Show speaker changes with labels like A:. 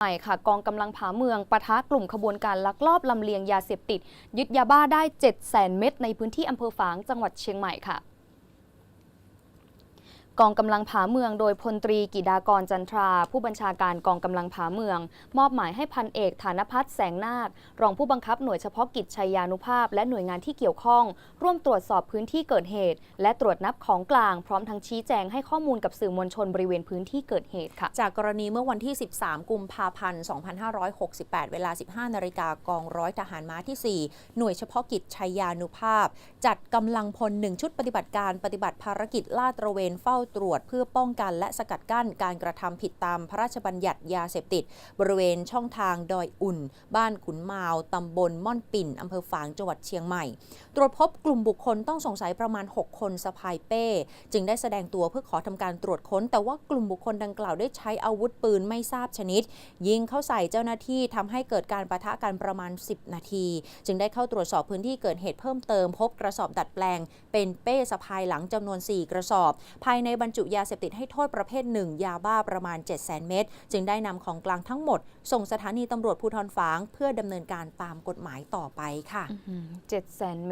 A: ใหม่ค่ะกองกำลังผาเมืองปะทะกลุ่มขบวนการลักลอบลำเลียงยาเสพติด ยึดยาบ้าได้ 7 0 0 0 0 0 เม็ดในพื้นที่อำเภอฝางจังหวัดเชียงใหม่ค่ะ กองกำลังผาเมืองโดยพลตรีกิดากรจันทรา ผู้บัญชาการกองกำลังผาเมือง มอบหมายให้พันเอกฐานพัฒน์แสงนาค รองผู้บังคับหน่วยเฉพาะกิจชัยยานุภาพ และหน่วยงานที่เกี่ยวข้อง ร่วมตรวจสอบพื้นที่เกิดเหตุ และตรวจนับของกลางพร้อมทั้งชี้แจงให้ข้อมูลกับสื่อมวลชนบริเวณพื้นที่เกิดเหตุค่ะ
B: จากกรณีเมื่อวันที่ 13 กุมภาพันธ์ 2568 เวลา 15 นาฬิกากองร้อยทหารม้าที่ 4 หน่วยเฉพาะกิจชัยยานุภาพ จัดกำลังพลหนึ่งชุดปฏิบัติการปฏิบัติภารกิจลาดตระเวนเฝ้าตรวจเพื่อป้องกันและสกัดกั้นการกระทำผิดตามพระราชบัญญัติยาเสพติด บริเวณช่องทางดอยอุ่น บ้านขุนมาวตำบลม่อนปิ่นอำเภอฝางจังหวัดเชียงใหม่ ตรวจพบกลุ่มบุคคลต้องสงสัยประมาณ 6 คนสะพายเป้ จึงได้แสดงตัวเพื่อขอทำการตรวจค้น แต่ว่ากลุ่มบุคคลดังกล่าวได้ใช้อาวุธปืนไม่ทราบชนิด ยิงเข้าใส่เจ้าหน้าที่ทำให้เกิดการประทะกันประมาณ 10 นาที จึงได้เข้าตรวจสอบพื้นที่เกิดเหตุเพิ่มเติมพบกระสอบดัดแปลง เป็นเป้สะพายหลังจำนวน 4 กระสอบ ภายในบรรจุยาเสพติดให้โทษประเภทหนึ่งยาบ้าประมาณ 7 0 0 0 0เม็ดจึงได้นำของกลางทั้งหมด ส่งสถานีตำรวจภูธรฝาง เพื่อดำเนินการตามกฎหมายต่อไปค่ะ
A: เจ็ดแสนเม